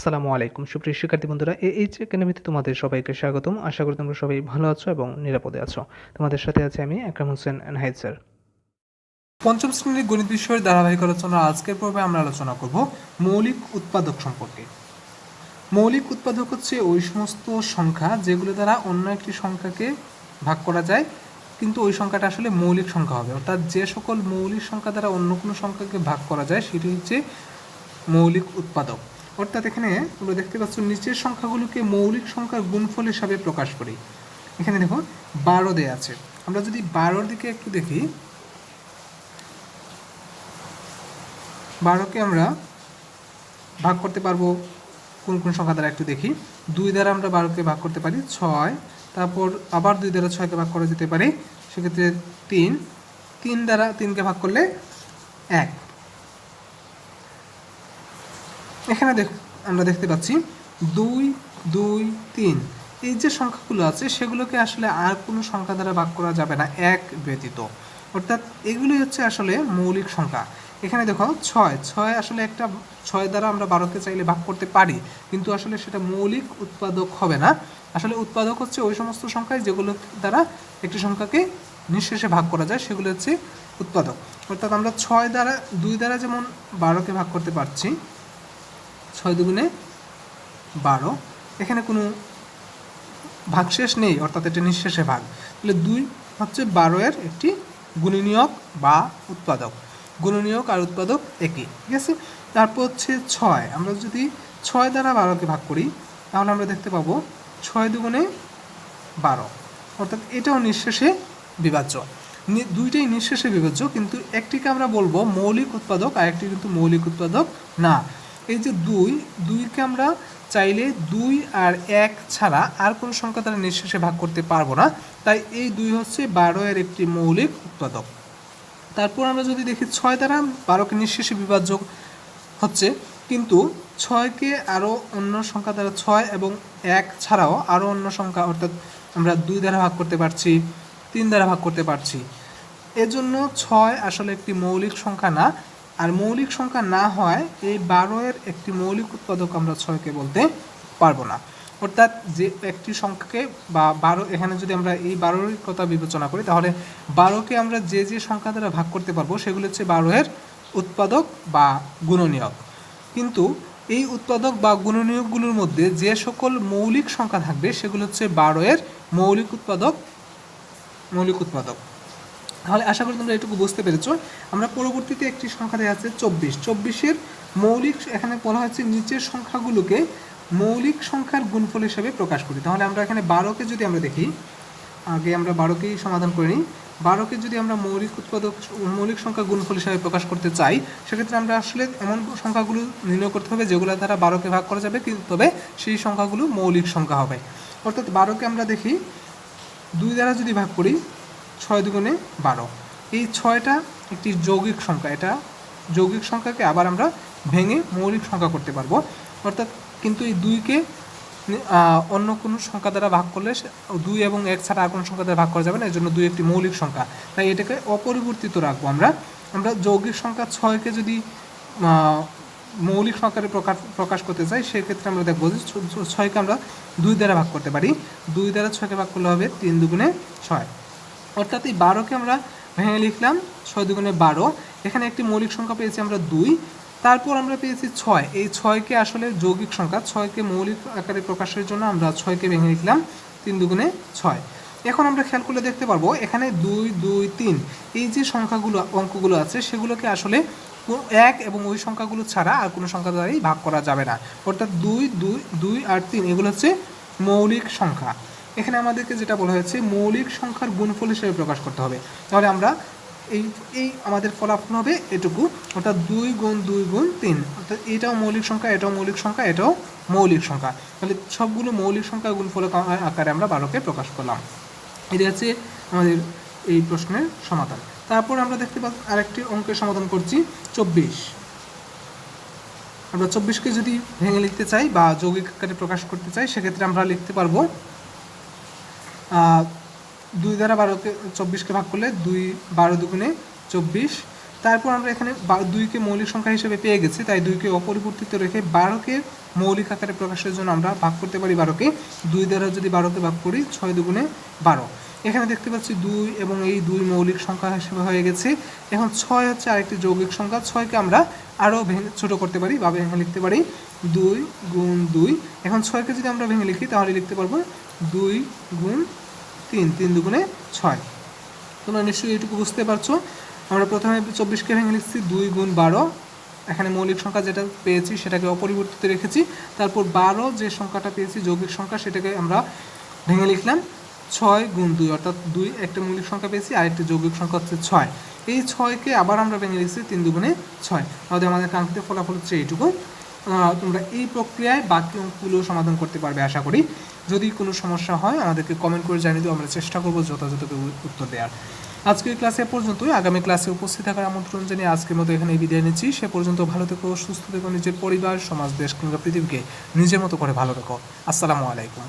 আসসালামু আলাইকুম। সুপ্রিয় শিক্ষার্থী বন্ধুরা এইচ একাডেমিতে তোমাদের সবাইকে স্বাগতম। আশা করি তোমরা সবাই ভালো আছো এবং নিরাপদে আছো। তোমাদের সাথে আছে আমি আকরাম হোসেন নাহিদ স্যার। পঞ্চম শ্রেণির গণিত বিষয়ের ধারাবাহিক আলোচনা আজকের পর্বে আমরা আলোচনা করব মৌলিক উৎপাদক সম্পর্কে। মৌলিক উৎপাদক হচ্ছে ওই সমস্ত সংখ্যা যেগুলো দ্বারা অন্য একটি সংখ্যাকে ভাগ করা যায়, কিন্তু ওই সংখ্যাটা আসলে মৌলিক সংখ্যা হবে। অর্থাৎ যে সকল মৌলিক সংখ্যা দ্বারা অন্য কোনো সংখ্যাকে ভাগ করা যায়, সেটি হচ্ছে মৌলিক উৎপাদক। অর্থাৎ এখানে তোমরা দেখতে পাচ্ছ, নিচের সংখ্যাগুলোকে মৌলিক সংখ্যার গুণফল হিসাবে প্রকাশ করি। এখানে দেখো, বারো দেয়া আছে। আমরা যদি বারোর দিকে একটু দেখি, বারোকে আমরা ভাগ করতে পারব, কোন কোন সংখ্যা দ্বারা একটু দেখি। দুই দ্বারা আমরা বারোকে ভাগ করতে পারি, ছয়। তারপর আবার দুই দ্বারা ছয়কে ভাগ করা যেতে পারে, সেক্ষেত্রে তিন। তিন দ্বারা তিনকে ভাগ করলে এক। এখানে দেখ, আমরা দেখতে পাচ্ছি দুই দুই, তিন। এই যে সংখ্যাগুলো আছে, সেগুলোকে আসলে আর কোনো সংখ্যা দ্বারা ভাগ করা যাবে না, এক ব্যতীত। অর্থাৎ এগুলি হচ্ছে আসলে মৌলিক সংখ্যা। এখানে দেখো, ছয়। ছয় আসলে একটা, ছয় দ্বারা আমরা বারোকে চাইলে ভাগ করতে পারি, কিন্তু আসলে সেটা মৌলিক উৎপাদক হবে না। আসলে উৎপাদক হচ্ছে ওই সমস্ত সংখ্যায় যেগুলো দ্বারা একটি সংখ্যাকে নিঃশেষে ভাগ করা যায়, সেগুলো হচ্ছে উৎপাদক। অর্থাৎ আমরা ছয় দ্বারা, দুই দ্বারা যেমন বারোকে ভাগ করতে পারছি ছয় দুগুণে বারো। এখানে কোনো ভাগশেষ নেই, অর্থাৎ এটা নিঃশেষে ভাগ। তাহলে দুই হচ্ছে বারো এর একটি গুণনীয়ক বা উৎপাদক। গুণনীয়ক আর উৎপাদক একই, ঠিক আছে? তারপর হচ্ছে ছয়। আমরা যদি ছয় দ্বারা বারোকে ভাগ করি, তাহলে আমরা দেখতে পাবো ছয় দুগুণে বারো। অর্থাৎ এটাও নিঃশেষে বিভাজ্য। দুইটাই নিঃশেষে বিভাজ্য, কিন্তু একটিকে আমরা বলব মৌলিক উৎপাদক আর একটি কিন্তু মৌলিক উৎপাদক না। এই যে দুই, দুইকে আমরা চাইলে দুই আর এক ছাড়া আর কোনো সংখ্যা তারা নিঃশেষে ভাগ করতে পারব না। তাই এই দুই হচ্ছে বারো এর একটি মৌলিক উৎপাদক। তারপর আমরা যদি দেখি ছয় দ্বারা বারোকে নিঃশেষে বিভাজ্য হচ্ছে, কিন্তু ছয়কে আরও অন্য সংখ্যা দ্বারা ছয় এবং এক ছাড়াও আরও অন্য সংখ্যা অর্থাৎ আমরা দুই দ্বারা ভাগ করতে পারছি, তিন দ্বারা ভাগ করতে পারছি। এজন্য ছয় আসলে একটি মৌলিক সংখ্যা না আর মৌলিক সংখ্যা না হয়, এই বারো এর একটি মৌলিক উৎপাদক আমরা ছয়কে বলতে পারব না। অর্থাৎ যে একটি সংখ্যাকে বা বারো, এখানে যদি আমরা এই বারোর কথা বিবেচনা করি, তাহলে বারোকে আমরা যে যে সংখ্যা দ্বারা ভাগ করতে পারব, সেগুলো হচ্ছে বারো এর উৎপাদক বা গুণনীয়ক। কিন্তু এই উৎপাদক বা গুণনীয়কগুলোর মধ্যে যে সকল মৌলিক সংখ্যা থাকবে, সেগুলো হচ্ছে বারো এর মৌলিক উৎপাদক মৌলিক উৎপাদক। তাহলে আশা করি তোমরা এটুকু বুঝতে পেরেছ। আমরা পরবর্তীতে একটি সংখ্যা দেওয়া আছে চব্বিশ। চব্বিশের মৌলিক এখানে বলা হচ্ছে নিচের সংখ্যাগুলোকে মৌলিক সংখ্যার গুণফল হিসাবে প্রকাশ করি। তাহলে আমরা এখানে বারোকে যদি আমরা দেখি, আগে আমরা বারোকেই সমাধান করে নিই। বারোকে যদি আমরা মৌলিক উৎপাদক মৌলিক সংখ্যা গুণফল হিসাবে প্রকাশ করতে চাই, সেক্ষেত্রে আমরা আসলে এমন সংখ্যাগুলো নির্ণয় করতে হবে যেগুলো দ্বারা বারোকে ভাগ করা যাবে, কিন্তু তবে সেই সংখ্যাগুলো মৌলিক সংখ্যা হবে। অর্থাৎ বারোকে আমরা দেখি, দুই দ্বারা যদি ভাগ করি ছয় দুগুণে বারো। এই ছয়টা একটি যৌগিক সংখ্যা। এটা যৌগিক সংখ্যাকে আবার আমরা ভেঙে মৌলিক সংখ্যা করতে পারব। অর্থাৎ কিন্তু এই দুইকে অন্য কোনো সংখ্যা দ্বারা ভাগ করলে দুই এবং এক ছাড়া আর কোনো সংখ্যা দ্বারা ভাগ করা যাবে না। এই জন্য দুই একটি মৌলিক সংখ্যা। তাই এটাকে অপরিবর্তিত রাখব আমরা। আমরা যৌগিক সংখ্যা ছয়কে যদি মৌলিক সংখ্যারে প্রকাশ প্রকাশ করতে চাই, সেক্ষেত্রে আমরা দেখব যে ছয়কে আমরা দুই দ্বারা ভাগ করতে পারি। দুই দ্বারা ছয়কে ভাগ করলে হবে তিন দুগুণে ছয়। অর্থাৎ এই বারোকে আমরা ভেঙে লিখলাম, ছয় দুগুণে বারো। এখানে একটি মৌলিক সংখ্যা পেয়েছি আমরা দুই। তারপর আমরা পেয়েছি ছয়। এই ছয়কে আসলে যৌগিক সংখ্যা, ছয়কে মৌলিক আকারে প্রকাশের জন্য আমরা ছয়কে ভেঙে লিখলাম, তিন দুগুণে ছয়। এখন আমরা খেয়াল করলে দেখতে পারব, এখানে দুই দুই, তিন, এই যে সংখ্যাগুলো, অঙ্কগুলো আছে, সেগুলোকে আসলে এক এবং ওই সংখ্যাগুলো ছাড়া আর কোনো সংখ্যা দ্বারাই ভাগ করা যাবে না। অর্থাৎ দুই দুই দুই আর তিন, এগুলো হচ্ছে মৌলিক সংখ্যা। এখানে আমাদেরকে যেটা বলা হয়েছে, মৌলিক সংখ্যার গুণফল হিসেবে প্রকাশ করতে হবে। তাহলে আমরা এই এই আমাদের ফলাফল হবে এটুকু, অর্থাৎ দুই গুণ দুই গুণ তিন। অর্থাৎ এটাও মৌলিক সংখ্যা, এটাও মৌলিক সংখ্যা, এটাও মৌলিক সংখ্যা। তাহলে সবগুলো মৌলিক সংখ্যা গুণফল আকারে আমরা বারোকে প্রকাশ করলাম। এটা হচ্ছে আমাদের এই প্রশ্নের সমাধান। তারপর আমরা দেখতে পাচ্ছি আরেকটি অঙ্কের সমাধান করছি, চব্বিশ। আমরা চব্বিশকে যদি ভেঙে লিখতে চাই বা যৌগিক আকারে প্রকাশ করতে চাই, সেক্ষেত্রে আমরা লিখতে পারব দুই দ্বারা বারোকে চব্বিশকে ভাগ করলে দুই বারো দুগুণে চব্বিশ। তারপর আমরা এখানে দুইকে মৌলিক সংখ্যা হিসেবে পেয়ে গেছি, তাই দুইকে অপরিবর্তিত রেখে বারোকে মৌলিক আকারে প্রকাশের জন্য আমরা ভাগ করতে পারি বারোকে। দুই দ্বারা যদি বারোকে ভাগ করি, ছয় দুগুণে বারো। এখানে দেখতে পাচ্ছি দুই এবং এই দুই মৌলিক সংখ্যা হিসেবে হয়ে গেছে। এখন ছয় হচ্ছে আরেকটি যৌগিক সংখ্যা, ছয়কে আমরা আরও ভেঙে, ছোটো করতে পারি বা ভেঙে লিখতে পারি। দুই গুণ দুই। এখন ছয়কে যদি আমরা ভেঙে লিখি, তাহলে লিখতে পারব দুই গুণ তিন তিন দুগুণে ছয়। তোমরা নিশ্চয়ই এইটুকু বুঝতে পারছ। আমরা প্রথমে চব্বিশকে ভেঙে লিখছি দুই গুণ বারো। এখানে মৌলিক সংখ্যা যেটা পেয়েছি সেটাকে অপরিবর্তিত রেখেছি। তারপর বারো যে সংখ্যাটা পেয়েছি, যৌগিক সংখ্যা, সেটাকে আমরা ভেঙে লিখলাম ছয় গুণ দুই। অর্থাৎ দুই, একটা মৌলিক সংখ্যা পেয়েছি, আর একটি যৌগিক সংখ্যা হচ্ছে ছয়। এই ছয়কে আবার আমরা ভেঙে লিখছি তিন দুগুণে ছয়। তাহলে আমাদের কাঙ্ক্ষিত ফলাফল হচ্ছে এইটুকু। তোমরা এই প্রক্রিয়ায় বাকি অঙ্কগুলো সমাধান করতে পারবে আশা করি। যদি কোনো সমস্যা হয়, আমাদেরকে কমেন্ট করে জানিয়ে দিও, আমরা চেষ্টা করব যথাযথ উত্তর দেওয়ার আজকের ক্লাসে পর্যন্তই। আগামী ক্লাসে উপস্থিত থাকার আমন্ত্রণ জানিয়ে আজকের মতো এখানে বিদায় নিচ্ছি। সে পর্যন্ত ভালো থেকো, সুস্থ থেকো, নিজের পরিবার, সমাজ, দেশ কিংবা পৃথিবীকে নিজের মতো করে ভালো থেকো আসসালামু আলাইকুম।